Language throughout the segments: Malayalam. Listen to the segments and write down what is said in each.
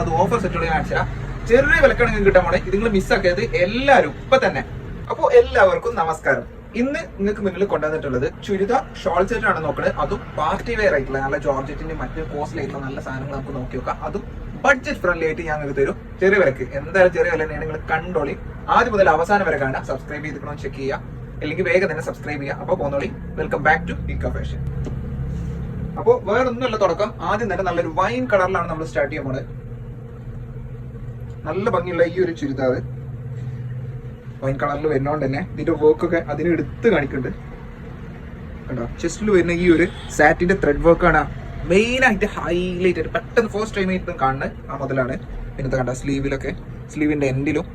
അത് ഓഫർ സെറ്റുകൾ കാണിച്ചാ ചെറിയ വിലക്കാണ് നിങ്ങൾക്ക് കിട്ടാൻ പോണേ. ഇത് നിങ്ങൾ മിസ്സാക്കിയത് എല്ലാവരും ഇപ്പൊ തന്നെ. അപ്പോൾ എല്ലാവർക്കും നമസ്കാരം. ഇന്ന് നിങ്ങൾക്ക് മുന്നിൽ കൊണ്ടുവന്നിട്ടുള്ളത് ചുരിദാർ ഷോൾ സെറ്റ് ആണ് നോക്കുന്നത് അതും പാർട്ടി വെയർ ആയിട്ടുള്ള നല്ല ജോർജറ്റിന്റെ മറ്റു കോസ്റ്റ്ലി ആയിട്ടുള്ള നല്ല സാധനങ്ങൾ നമുക്ക് നോക്കി നോക്കാം. അതും ബഡ്ജറ്റ് ഫ്രണ്ട്ലി ആയിട്ട് ഞാൻ നിങ്ങൾക്ക് തരും. ചെറിയ വിലക്ക്. എന്തായാലും ചെറിയ വില തന്നെയാണ് നിങ്ങൾ കണ്ടോളി. ആദ്യം മുതൽ അവസാനം വരെ കാണാം സബ്സ്ക്രൈബ് ചെയ്തിക്കണോ ചെക്ക് ചെയ്യുക. അല്ലെങ്കിൽ വേഗം തന്നെ സബ്സ്ക്രൈബ് ചെയ്യുക. അപ്പോൾ പോന്നോളി. Welcome back to Ikka fashion അപ്പോൾ വേറൊന്നുമല്ല തുടക്കം. ആദ്യം തന്നെ നല്ലൊരു വൈൻ കളറിലാണ് നമ്മൾ സ്റ്റാർട്ട് ചെയ്യാൻ പോണത്. നല്ല ഭംഗിയുള്ള ഈ ഒരു ചുരിദാർ വൈൻ കളറിൽ വരുന്നോണ്ട് തന്നെ ഇതിന്റെ വർക്കൊക്കെ അതിന് എടുത്ത് കാണിക്കുന്നുണ്ട്. കണ്ടോ? ചെസ്റ്റിൽ വരുന്ന ഈ ഒരു സാറ്റിന്റെ ത്രെഡ് വർക്കാണ് മെയിൻ ആയിട്ട് ഹൈലൈറ്റ് ആയിട്ട് പെട്ടെന്ന് ഫസ്റ്റ് ടൈം ആയിട്ട് കാണുന്നത് ആ മുതലാണ് പിന്നെ കണ്ട? സ്ലീവിലൊക്കെ സ്ലീവിന്റെ എൻഡിലും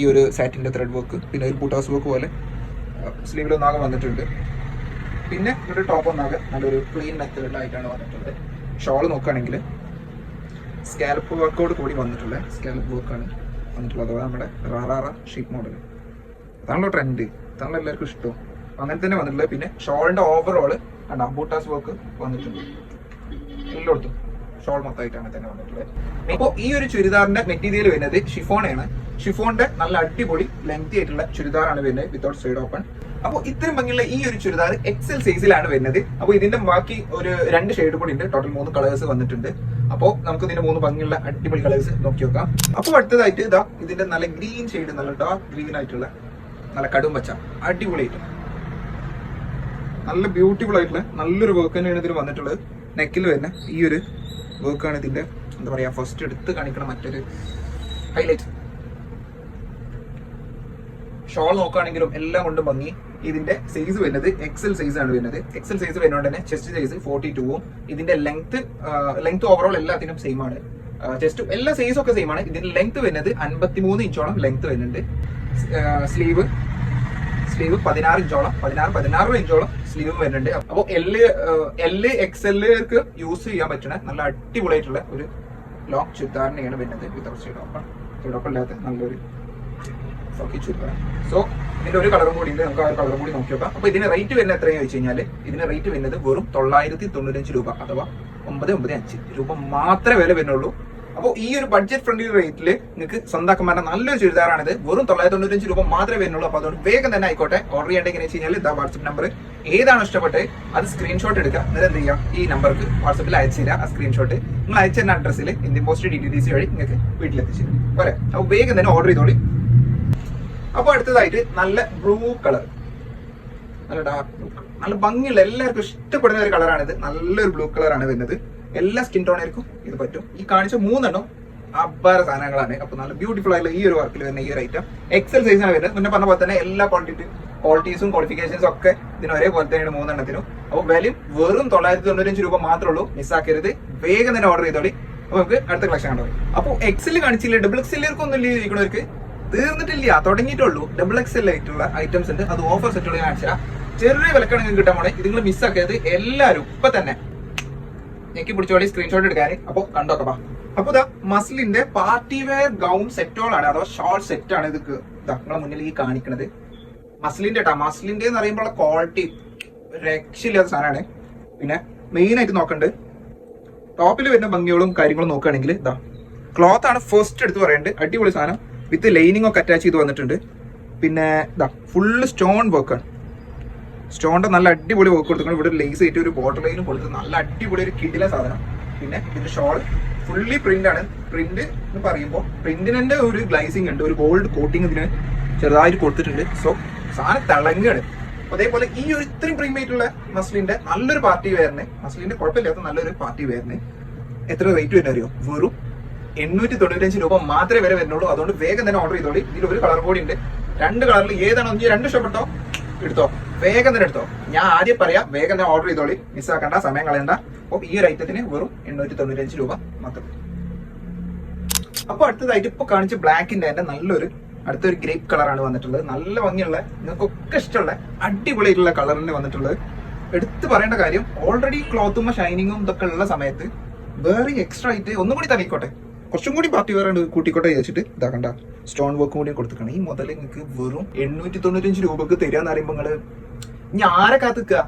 ഈ ഒരു സാറ്റിന്റെ ത്രെഡ് വർക്ക് പിന്നെ ഒരു ബൂട്ടാസ് വർക്ക് പോലെ സ്ലീവിലൊന്നാകെ വന്നിട്ടുണ്ട്. പിന്നെ ഒരു ടോപ്പ് ഒന്നാകെ നല്ലൊരു ക്ലീൻ മെത്തേഡിലായിട്ടാണ് വന്നിട്ടുള്ളത് ഷോൾ നോക്കുകയാണെങ്കിൽ സ്കാലപ്പ് വർക്കോട് കൂടി വന്നിട്ടുള്ള സ്കാലപ്പ് വർക്കാണ് വന്നിട്ടുള്ളത്. അഥവാ നമ്മുടെ റാറാറ ഷീപ്പ് മോഡൽ അതാണല്ലോ ട്രെൻഡ് അതാണല്ലോ എല്ലാവർക്കും ഇഷ്ടവും അങ്ങനെ തന്നെ വന്നിട്ടുള്ളത്. പിന്നെ ഷോളിന്റെ ഓവറോൾ ആണ് അബൂട്ടാസ് വർക്ക് വന്നിട്ടുണ്ട്. എല്ലായിടത്തും ഷോൾ മൊത്തമായിട്ട് അങ്ങനെ തന്നെ വന്നിട്ടുള്ളത്. അപ്പോൾ ഈ ഒരു ചുരിദാറിന്റെ മെറ്റീരിയൽ വരുന്നത് ഷിഫോണാണ് ഷിഫോണിന്റെ നല്ല അടിപൊളി ലെങ്തി ആയിട്ടുള്ള ചുരിദാറാണ് വരുന്നത് വിത്തൗട്ട് സൈഡ് ഓപ്പൺ അപ്പോൾ ഇത്രയും ഭംഗിയുള്ള ഈ ഒരു ചുരിദാർ എക്സൽ സൈസിലാണ് വരുന്നത്. അപ്പോൾ ഇതിന്റെ ബാക്കി ഒരു രണ്ട് ഷെയ്ഡ് കൂടി ഉണ്ട്. ടോട്ടൽ മൂന്ന് കളേഴ്സ് വന്നിട്ടുണ്ട്. അപ്പോൾ നമുക്ക് ഇതിന്റെ മൂന്ന് ഭംഗിയുള്ള അടിപൊളി കളേഴ്സ് നോക്കി നോക്കാം. അപ്പോൾ അടുത്തതായിട്ട് ഇതാ ഇതിന്റെ നല്ല ഗ്രീൻ ഷെയ്ഡ് നല്ല ഡാർക്ക് ഗ്രീൻ ആയിട്ടുള്ള നല്ല കടും പച്ച അടിപൊളിയായിട്ട് നല്ല ബ്യൂട്ടിഫുൾ ആയിട്ടുള്ള നല്ലൊരു വർക്ക് തന്നെയാണ് ഇതിൽ വന്നിട്ടുള്ളത്. നെക്കിൽ വരുന്ന ഈ ഒരു വർക്കാണ് ഇതിന്റെ എന്താ പറയാ ഫസ്റ്റ് എടുത്ത് കാണിക്കണ മറ്റൊരു ഹൈലൈറ്റ് ഷോൾ നോക്കുകയാണെങ്കിലും എല്ലാം കൊണ്ടും ഭംഗി. ഇതിന്റെ സൈസ് വരുന്നത് എക്സൽ സൈസ് ആണ് വരുന്നത്. എക്സൽ സൈസ് വരുന്നതുകൊണ്ട് തന്നെ ചെസ്റ്റ് സൈസ് ഫോർട്ടി ടൂവും ഇതിന്റെ ലെങ്ത് ലെങ്ത് ഓവറോൾ എല്ലാത്തിനും സെയിം ആണ്. ചെസ്റ്റ് എല്ലാ സൈസും ഒക്കെ സെയിം ആണ്. ഇതിന്റെ ലെങ്ത് വരുന്നത് അൻപത്തിമൂന്ന് ഇഞ്ചോളം ലെങ്ത് വരുന്നുണ്ട്. സ്ലീവ് സ്ലീവ് പതിനാറ് ഇഞ്ചോളം പതിനാറ് പതിനാറ് ഇഞ്ചോളം സ്ലീവ് വരുന്നുണ്ട്. അപ്പോൾ എൽ എൽ എക്സ് എല്ലുകാർക്ക് യൂസ് ചെയ്യാൻ പറ്റുന്ന നല്ല അടിപൊളിയായിട്ടുള്ള ഒരു ലോങ് ചുരിദാറിനെയാണ് വരുന്നത്. വിത്തൗട്ട് ഓപ്പൺ ഇല്ലാത്ത നല്ലൊരു സോക്കി ചുരിദാർ സോ ഇതിന്റെ ഒരു കളറും കൂടി ഉണ്ട്. നമുക്ക് ആ കളറും കൂടി നോക്കി നോക്കാം അപ്പൊ ഇതിന് റേറ്റ് വരുന്നത് എത്രയാണെന്ന് വെച്ച് കഴിഞ്ഞാൽ ഇതിന് റേറ്റ് വരുന്നത് വെറും തൊള്ളായിരത്തി തൊണ്ണൂറ്റഞ്ച് രൂപ അഥവാ ഒമ്പത് ഒമ്പത് അഞ്ച് രൂപ മാത്രമേ വില വരുന്നുള്ളൂ. അപ്പോൾ ഈ ഒരു ബഡ്ജറ്റ് ഫ്രണ്ട്ലി റേറ്റിൽ നിങ്ങൾക്ക് സ്വന്തമാക്കാൻ പറ്റുന്ന നല്ലൊരു ചുരിദാറാണിത്. വെറും തൊള്ളായിരത്തി തൊണ്ണൂറ്റഞ്ച് രൂപ മാത്രമേ വരുന്നുള്ളൂ. അപ്പോൾ അതുകൊണ്ട് വേഗം തന്നെ ആയിക്കോട്ടെ. ഓർഡർ ചെയ്യേണ്ടത് എങ്ങനെ വെച്ച് കഴിഞ്ഞാൽ ഇതാ വാട്സപ്പ് നമ്പർ ഏതാണ് ഇഷ്ടപ്പെട്ട് അത് സ്ക്രീൻഷോട്ട് എടുക്കുക. എന്നിട്ട് എന്ത് ചെയ്യുക? ഈ നമ്പർക്ക് വാട്സപ്പിൽ അയച്ചു തരിക. ആ സ്ക്രീൻഷോട്ട് നിങ്ങൾ അയച്ചു തരുന്ന അഡ്രസ്സിൽ Indian post D T D C വഴി നിങ്ങൾക്ക് വീട്ടിലെത്തിച്ചു തരും. പോരെ? അപ്പോൾ വേഗം തന്നെ ഓർഡർ ചെയ്തോളി. അപ്പോൾ അടുത്തതായിട്ട് നല്ല ബ്ലൂ കളർ നല്ല ഡാർക്ക് ബ്ലൂ നല്ല ഭംഗിയുള്ള എല്ലാവർക്കും ഇഷ്ടപ്പെടുന്ന ഒരു കളറാണിത് നല്ലൊരു ബ്ലൂ കളറാണ് വരുന്നത്. എല്ലാ സ്കിൻ ടോണേർക്കും ഇത് പറ്റും. ഈ കാണിച്ച മൂന്നെണ്ണം അബ്ബാര സാധനങ്ങളാണ്. അപ്പൊ നല്ല ബ്യൂട്ടിഫുൾ ആയിട്ടുള്ള ഈ ഒരു വർക്കിൽ വരുന്ന ഈ ഒരു ഐറ്റം എക്സൽ സൈസാണ് വരുന്നത്. മുന്നേ പറഞ്ഞ പോലെ തന്നെ എല്ലാ ക്വാണ്ടിറ്റി ക്വാളിറ്റീസും ക്വാളിഫിക്കേഷൻസും ഒക്കെ ഇതിന് ഒരേപോലെ തന്നെയാണ് മൂന്നെണ്ണത്തിനും. അപ്പോൾ വിലയും വെറും തൊള്ളായിരത്തി തൊണ്ണൂറ്റഞ്ച് രൂപ മാത്രമേ ഉള്ളൂ. മിസ്സാക്കരുത് വേഗം തന്നെ ഓർഡർ ചെയ്തോളി. അപ്പൊ നമുക്ക് അടുത്ത കളക്ഷൻ കണ്ടോ അപ്പോൾ എക്സിൽ കാണിച്ചില്ല? ഡബിൾ എക്സിലേക്കൊന്നും ഇല്ല ഇരിക്കണവർക്ക് തീർന്നിട്ടില്ല. തുടങ്ങിയിട്ടുള്ളൂ. ഡബിൾ എക്സൽ ആയിട്ടുള്ള ഐറ്റംസ് ഉണ്ട്. അത് ഓഫർ സെറ്റുകൾ കാണിച്ചാൽ ചെറിയ വിലക്കാണ് നിങ്ങൾക്ക് കിട്ടാൻ പോണേ. ഇത് നിങ്ങൾ മിസ്സാക്കിയത് എല്ലാവരും ഇപ്പൊ തന്നെ. എനിക്ക് പിടിച്ചോളി സ്ക്രീൻഷോട്ട് എടുക്കാൻ അപ്പൊ കണ്ടോക്കപ്പാ അപ്പൊ ഇതാ മസ്ലിന്റെ പാർട്ടി വെയർ ഗൗൺ സെറ്റോളാണ് അഥവാ ഷോർട്ട് സെറ്റ് ആണ് ഇത് നിങ്ങളെ മുന്നിൽ ഈ കാണിക്കണത്. മസ്ലിന്റെ കേട്ടോ മസ്ലിന്റെ എന്ന് പറയുമ്പോൾ ക്വാളിറ്റി രക്ഷയില്ലാത്ത സാധനമാണ്. പിന്നെ മെയിൻ ആയിട്ട് നോക്കണ്ട്. ടോപ്പിൽ വരുന്ന ഭംഗികളും കാര്യങ്ങളും നോക്കുകയാണെങ്കിൽ ഇതാ ക്ലോത്ത് ആണ് ഫസ്റ്റ് എടുത്ത് പറയേണ്ടത്. അടിപൊളി സാധനം. വിത്ത് ലൈനിങ് ഒക്കെ അറ്റാച്ച് ചെയ്ത് വന്നിട്ടുണ്ട്. പിന്നെ ഇതാ ഫുള്ള് സ്റ്റോൺ വർക്കാണ് സ്റ്റോണിന്റെ നല്ല അടിപൊളി വർക്ക് കൊടുത്തിട്ടുണ്ട്. ഇവിടെ ലേസ് ആയിട്ട് ഒരു ബോർഡർ ലൈനും കൊടുത്ത് നല്ല അടിപൊളി ഒരു കിടില സാധനം. പിന്നെ ഇതിന്റെ ഷോൾ ഫുള്ളി പ്രിന്റ് ആണ്. പ്രിന്റ് എന്ന് പറയുമ്പോൾ പ്രിന്റിനെ ഒരു ഗ്ലൈസിങ് ഉണ്ട്. ഒരു ഗോൾഡ് കോട്ടിങ് ഇതിന് ചെറുതായിട്ട് കൊടുത്തിട്ടുണ്ട്. സോ സാധനം തിളങ്ങാണ്. അതേപോലെ ഈ ഒരു ഇത്രയും പ്രീമിയം ആയിട്ടുള്ള മസ്ലിന്റെ നല്ലൊരു പാർട്ടി വെയറിന് മസ്ലിന്റെ കുഴപ്പമില്ലാത്ത നല്ലൊരു പാർട്ടി വെയറിന് എത്ര റേറ്റ് വരുന്ന അറിയോ വെറും എണ്ണൂറ്റി തൊണ്ണൂറ്റഞ്ച് രൂപ മാത്രമേ വരെ വരുന്നുള്ളൂ. അതുകൊണ്ട് വേഗം തന്നെ ഓർഡർ ചെയ്തോളി. ഇതിൽ ഒരു കളർ കൂടി ഉണ്ട്. രണ്ട് കളറിൽ ഏതാണോ നീ രണ്ട് ഇഷ്ടപ്പെട്ടോ എടുത്തോ? വേഗം തന്നെ എടുത്തോ. ഞാൻ ആദ്യം പറയാം വേഗം തന്നെ ഓർഡർ ചെയ്തോളി. മിസ്സാക്കണ്ട സമയം കളയണ്ട. അപ്പോൾ ഈ ഒരു ഐറ്റത്തിന് വെറും എണ്ണൂറ്റി തൊണ്ണൂറ്റഞ്ച് രൂപ മാത്രം അപ്പൊ അടുത്തതായിട്ട് ഇപ്പൊ കാണിച്ച ബ്ലാക്കിന്റെ തന്നെ നല്ലൊരു അടുത്തൊരു ഗ്രേപ്പ് കളറാണ് വന്നിട്ടുള്ളത്. നല്ല ഭംഗിയുള്ള നിങ്ങൾക്കൊക്കെ ഇഷ്ടമുള്ള അടിപൊളിയായിട്ടുള്ള കളറിന് വന്നിട്ടുള്ളത്. എടുത്തു പറയേണ്ട കാര്യം ഓൾറെഡി ക്ലോത്തും ഷൈനിങ്ങും ഇതൊക്കെ ഉള്ള സമയത്ത് വേറെ എക്സ്ട്രാ ആയിട്ട് ഒന്നും കൂടി തലയിക്കോട്ടെ കുറച്ചും കൂടി പാർട്ടി വേറെ കൂട്ടിക്കോട്ടെ വിചാരിച്ചിട്ട് ഇതാ കണ്ട. സ്റ്റോൺ വർക്കും കൂടി കൊടുത്തിക്കണം ഈ മുതൽ നിങ്ങൾക്ക് വെറും എണ്ണൂറ്റി തൊണ്ണൂറ്റഞ്ച് രൂപക്ക് തരാന്ന് പറയുമ്പോൾ നിങ്ങൾ ഇനി ആരെ കാത്തുക്കുക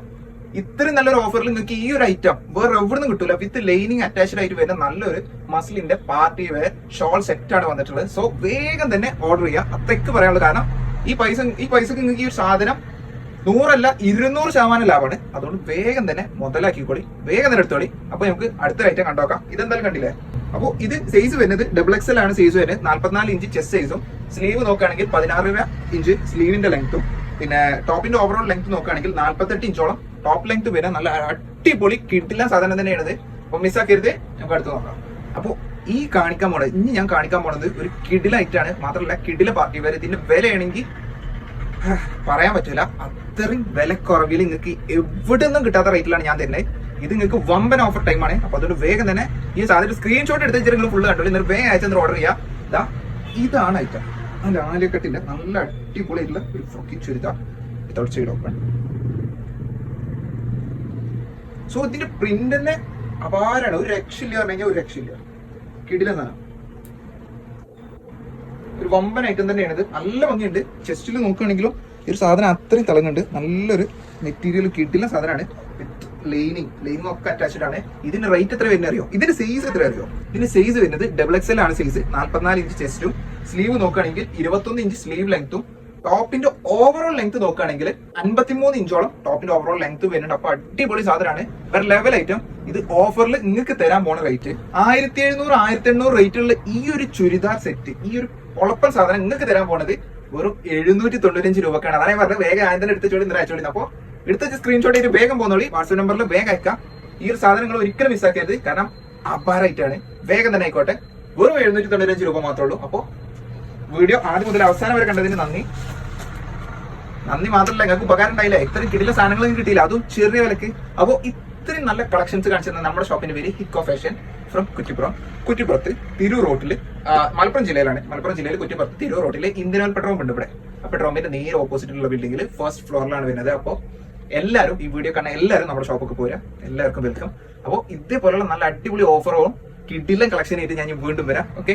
ഇത്രയും നല്ലൊരു ഓഫറിൽ നിങ്ങൾക്ക് ഈ ഒരു ഐറ്റം വേറെ എവിടെ നിന്നും കിട്ടൂല. വിത്ത് ലൈനിങ് അറ്റാച്ച്ഡ് ആയിട്ട് വരുന്ന നല്ലൊരു മസിലിന്റെ പാർട്ടി വെയർ ഷോൾ സെറ്റ് ആണ് വന്നിട്ടുള്ളത്. സോ വേഗം തന്നെ ഓർഡർ ചെയ്യാം. അത്രയ്ക്ക് പറയാനുള്ള കാരണം ഈ പൈസ ഈ പൈസക്ക് നിങ്ങൾക്ക് ഈ ഒരു സാധനം നൂറല്ല ഇരുന്നൂറ് ശതമാനം ലാഭമാണ്. അതുകൊണ്ട് വേഗം തന്നെ മുതലാക്കിക്കോളി. വേഗം തന്നെ എടുത്തോളി. അപ്പൊ നമുക്ക് അടുത്ത ഐറ്റം കണ്ടോക്കാം. ഇതെന്തായാലും കണ്ടില്ലേ? അപ്പോൾ ഇത് സൈസ് വരുന്നത് ഡബിൾ എക്സൽ ആണ് സൈസ് വരുന്നത്. നാല്പത്തിനാല് ഇഞ്ച് ചെസ്റ്റ് സൈസും സ്ലീവ് നോക്കുകയാണെങ്കിൽ പതിനാറ് ഇഞ്ച് സ്ലീവിന്റെ ലെങ്ത്തും പിന്നെ ടോപ്പിന്റെ ഓവറോൾ ലെങ്ത് നോക്കുകയാണെങ്കിൽ നാല്പത്തെട്ട് ഇഞ്ചോളം ടോപ്പ് ലെങ്ത് വരെ നല്ല അടിപൊളി കിട്ടില്ല സാധനം തന്നെയാണിത്. അപ്പൊ മിസ്സാക്കരുത് നമുക്ക് അടുത്ത് നോക്കാം. അപ്പോൾ ഈ കാണിക്കാൻ പോണത് ഇനി ഞാൻ കാണിക്കാൻ പോണത് ഒരു കിടില ഐറ്റാണ് മാത്രമല്ല കിടില പാർട്ടി വരെ ഇതിന്റെ വിലയാണെങ്കിൽ പറയാൻ പറ്റൂല. അത്രയും വിലക്കുറവിൽ നിങ്ങൾക്ക് എവിടെ നിന്നും കിട്ടാത്ത റേറ്റിലാണ് ഞാൻ തരുന്നത്. ഇത് നിങ്ങൾക്ക് വമ്പൻ ഓഫർ ടൈമാണ് അപ്പൊ അതുകൊണ്ട് വേഗം തന്നെ ഈ സാധനം സ്ക്രീൻഷോട്ട് എടുത്ത് വെച്ചിട്ട് നിങ്ങൾ ഫുള്ള് കണ്ടോ? എന്നിട്ട് വേഗം അയച്ചു ഓർഡർ ചെയ്യാം. ഇതാ ഇതാണ് ഐറ്റം നല്ല ആലിയക്കെട്ടില്ല നല്ല അടിപൊളിയായിട്ടുള്ള ഒരു ഫ്രോക്കി ചുരിദാർ. സൈഡ് ഓപ്പൺ സോ ഇതിന്റെ പ്രിന്റ് തന്നെ അപാരാണ്. ഒരു രക്ഷയില്ല പറഞ്ഞു കഴിഞ്ഞാൽ ഒരു രക്ഷയില്ല. കിടില സാധനം. ഒരു വമ്പൻ ഐറ്റം തന്നെയാണ് ഇത്. നല്ല ഭംഗിയുണ്ട്. ചെസ്റ്റിൽ നോക്കുകയാണെങ്കിലും ഈ ഒരു സാധനം അത്രയും തിളങ്ങുന്നുണ്ട്. നല്ലൊരു മെറ്റീരിയൽ കിട്ടില്ല സാധനമാണ്. ലൈനിങ് ലൈനിങ് ഒക്കെ അറ്റാച്ച്ഡ് ആണ്. ഇതിന്റെ റേറ്റ് എത്ര വരുന്നത് അറിയോ? ഇതിന്റെ സൈസ് എത്ര അറിയോ? ഇതിന്റെ സൈസ് വരുന്നത് ഡബിൾ എക്സ് എൽ ആണ് സൈസ് നാല്പത്തിനാല് ഇഞ്ച് ചെസ്റ്റും സ്ലീവ് നോക്കുകയാണെങ്കിൽ ഇരുപത്തൊന്ന് ഇഞ്ച് സ്ലീവ് ലെങ്ത്തും ടോപ്പിന്റെ ഓവറോൾ ലെങ്ത് നോക്കുകയാണെങ്കിൽ അൻപത്തിമൂന്ന് ഇഞ്ചോളം ടോപ്പിന്റെ ഓവറോൾ ലെങ്ത് വരുന്നുണ്ട്. അപ്പൊ അടിപൊളി സാധനമാണ്. വേറെ ലെവൽ ഐറ്റം ഇത് ഓഫറിൽ നിങ്ങൾക്ക് തരാൻ പോണ റേറ്റ് ആയിരത്തി എഴുന്നൂറ് ആയിരത്തി എണ്ണൂറ് റേറ്റുള്ള ഈ ഒരു ചുരിദാർ സെറ്റ് ഈ ഒരു ഉളപ്പൻ സാധനം നിങ്ങൾക്ക് തരാൻ പോണത് വെറും എഴുന്നൂറ്റി തൊണ്ണൂറ്റഞ്ച് രൂപക്കാണ് അതാണ് പറഞ്ഞത്. വേഗം ആദ്യം തന്നെ എടുത്ത് ചോടി ഇന്നലെ അപ്പോൾ അപ്പൊ എടുത്ത സ്ക്രീൻഷോട്ട് ചെയ്ത് വേഗം പോന്നോളി. വാട്സപ്പ് നമ്പറിൽ വേഗം അയക്കാം. ഈ ഒരു സാധനങ്ങൾ ഒരിക്കലും മിസ്സാക്കരുത് കാരണം അപാരായിട്ടാണ്. വേഗം തന്നെ ആയിക്കോട്ടെ. വെറും എഴുന്നൂറ്റി തൊണ്ണൂറ്റഞ്ച് രൂപ മാത്രമേ ഉള്ളൂ. അപ്പോ വീഡിയോ ആദ്യം മുതൽ അവസാനം വരെ കണ്ടതിന് നന്ദി. നന്ദി മാത്രമല്ല നിങ്ങൾക്ക് ഉപകാരം ഉണ്ടായില്ല? ഇത്രയും കിടില സാധനങ്ങളും കിട്ടിയില്ല? അതും ചെറിയ വിലക്ക്. അപ്പോൾ ഇത്രയും നല്ല കളക്ഷൻസ് കാണിച്ചു നമ്മുടെ ഷോപ്പിന്റെ പേര് ഹിക്കോ ഫാഷൻ ഫ്രം കുറ്റിപ്പുറം. കുറ്റിപ്പുറത്ത് തിരൂർ റോട്ടിൽ മലപ്പുറം ജില്ലയിലാണ്. മലപ്പുറം ജില്ലയിൽ കുറ്റിപ്പുറത്ത് തിരൂർ റോട്ടിൽ ഇന്ത്യൻ പെട്രോൾ ഉണ്ട് ഇവിടെ. ആ പെട്രോൾ പമ്പിന്റെ നേരെ ഓപ്പോസിറ്റിലുള്ള ബിൽഡിംഗിൽ ഫസ്റ്റ് ഫ്ലോറിലാണ് വരുന്നത്. അപ്പോൾ എല്ലാവരും ഈ വീഡിയോ കാണാൻ എല്ലാവരും നമ്മുടെ ഷോപ്പൊക്കെ പോരാ എല്ലാവർക്കും വെൽക്കം അപ്പോൾ ഇതേപോലെയുള്ള നല്ല അടിപൊളി ഓഫറുകളും കിഡിലും കളക്ഷൻ ആയിട്ട് ഞാൻ വീണ്ടും വരാം. ഓക്കെ